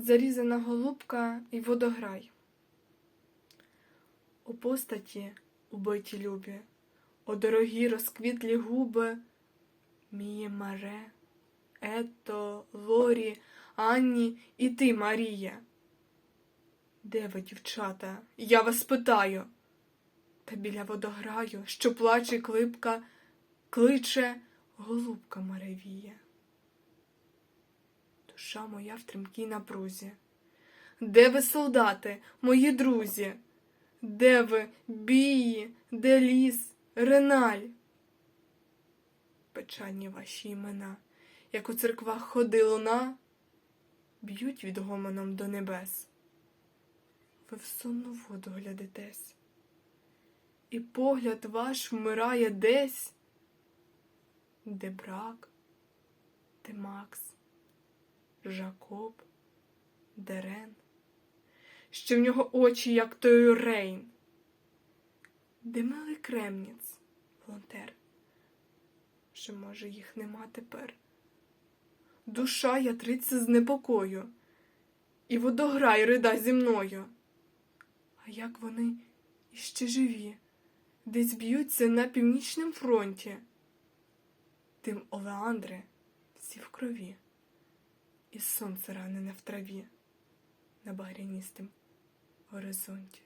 зарізана голубка і водограй. У постаті убиті любі, о дорогі розквітлі губи, Міє Маре, Ето, Лорі, Анні і ти, Марія. Де ви, дівчата? Я вас питаю. Та біля водограю, що плаче клипка, кличе голубка Маревія. Душа моя в тримкій напрузі. Де ви, солдати, мої друзі? Де ви, бії, де ліс, реналь? Печальні ваші імена, як у церквах ходи луна, б'ють відгомоном до небес. Ви в сонну воду глядитесь, і погляд ваш вмирає десь, де брак, де Макс, Жакоб, Дерен, що в нього очі, як той Рейн, де милий кремніц, волонтер, що, може, їх нема тепер. Душа ятриться з непокою, і водограй рида зі мною. А як вони іще живі, десь б'ються на північному фронті. Тим Олеандри всі в крові, і сонце ранене в траві на багряністим горизонті.